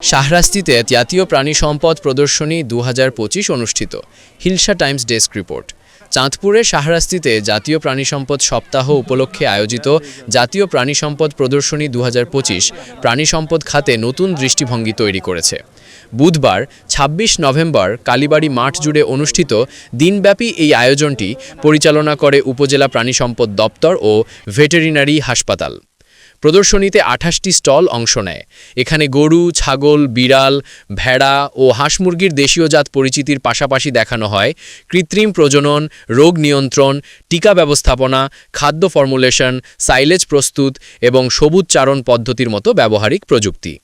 শাহরাস্তিতে জাতীয় প্রাণী সম্পদ প্রদর্শনী দু হাজার পঁচিশ অনুষ্ঠিত। Hilsa Times desk report. চাঁদপুরের শাহরাস্তিতে জাতীয় প্রাণী সম্পদ সপ্তাহ উপলক্ষে আয়োজিত জাতীয় প্রাণী সম্পদ প্রদর্শনী দু প্রাণী সম্পদ খাতে নতুন দৃষ্টিভঙ্গি তৈরি করেছে। বুধবার ২৬ নভেম্বর, কালীবাড়ি মাঠ জুড়ে অনুষ্ঠিত দিনব্যাপী এই আয়োজনটি পরিচালনা করে উপজেলা প্রাণী সম্পদ দপ্তর ও ভেটেরিনারি হাসপাতাল। প্রদর্শনীতে আঠাশটি স্টল অংশ নেয়। এখানে গরু, ছাগল, বিড়াল, ভেড়া ও হাঁস মুরগির দেশীয় জাত পরিচিতির পাশাপাশি দেখানো হয়। কৃত্রিম প্রজনন, রোগ নিয়ন্ত্রণ, টিকা ব্যবস্থাপনা, খাদ্য ফর্মুলেশন, সাইলেজ প্রস্তুত এবং সবুজ চারণ পদ্ধতির মতো ব্যবহারিক প্রযুক্তি।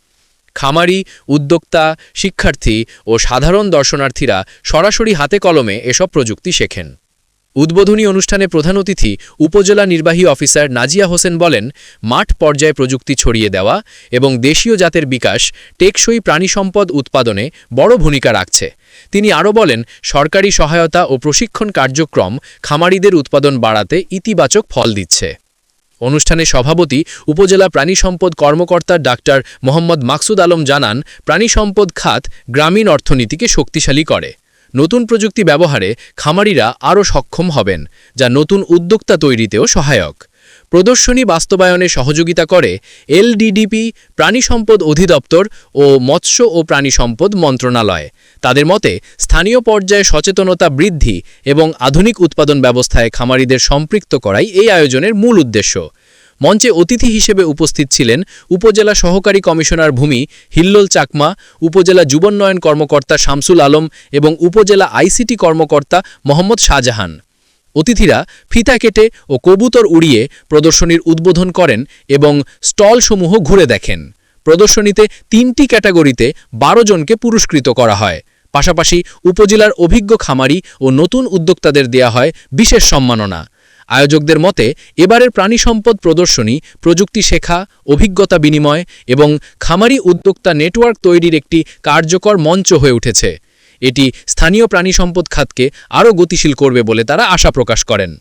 খামারি, উদ্যোক্তা, শিক্ষার্থী ও সাধারণ দর্শনার্থীরা সরাসরি হাতে কলমে এসব প্রযুক্তি শেখেন। উদ্বোধনী অনুষ্ঠানে প্রধান অতিথি উপজেলা নির্বাহী অফিসার নাজিয়া হোসেন বলেন, মাঠ পর্যায়ে প্রযুক্তি ছড়িয়ে দেওয়া এবং দেশীয় জাতের বিকাশ টেকসই প্রাণী সম্পদ উৎপাদনে বড় ভূমিকা রাখছে। তিনি আরও বলেন, সরকারি সহায়তা ও প্রশিক্ষণ কার্যক্রম খামারিদের উৎপাদন বাড়াতে ইতিবাচক ফল দিচ্ছে। অনুষ্ঠানে সভাপতি, উপজেলা প্রাণী সম্পদ কর্মকর্তা ডাক্তার মোহাম্মদ মাকসুদ আলম জানান প্রাণী সম্পদ খাত গ্রামীণ অর্থনীতিকে শক্তিশালী করে। নতুন প্রযুক্তি ব্যবহারে খামারিরা আরও সক্ষম হবেন, যা নতুন উদ্যোক্তা তৈরিতেও সহায়ক। প্রদর্শনী বাস্তবায়নে সহযোগিতা করে এলডিডিপি, প্রাণী সম্পদ অধিদপ্তর ও মৎস্য ও প্রাণী সম্পদ মন্ত্রণালয়। তাদের মতে, স্থানীয় পর্যায়ে সচেতনতা বৃদ্ধি এবং আধুনিক উৎপাদন ব্যবস্থায় খামারিদের সম্পৃক্ত করাই এই আয়োজনের মূল উদ্দেশ্য। মঞ্চে অতিথি হিসেবে উপস্থিত ছিলেন উপজেলা সহকারী কমিশনার ভূমি হিল্লোল চাকমা, উপজেলা যুবোন্নয়ন কর্মকর্তা শামসুল আলম এবং উপজেলা আইসিটি কর্মকর্তা মোহাম্মদ শাহজাহান। অতিথিরা ফিতা কেটে ও কবুতর উড়িয়ে প্রদর্শনীর উদ্বোধন করেন এবং স্টলসমূহ ঘুরে দেখেন। প্রদর্শনীতে তিনটি ক্যাটাগরিতে বারো জনকে পুরস্কৃত করা হয়। পাশাপাশি উপজেলার অভিজ্ঞ খামারি ও নতুন উদ্যোক্তাদের দেয়া হয় বিশেষ সম্মাননা। আয়োজকদের মতে, এবারের প্রাণী সম্পদ প্রদর্শনী, প্রযুক্তি শেখা, অভিজ্ঞতা বিনিময় এবং খামারি উদ্যোক্তা নেটওয়ার্ক তৈরির একটি কার্যকর মঞ্চ হয়ে উঠেছে। এটি স্থানীয় প্রাণী সম্পদ খাতকে আরও গতিশীল করবে বলে তারা আশা প্রকাশ করেন।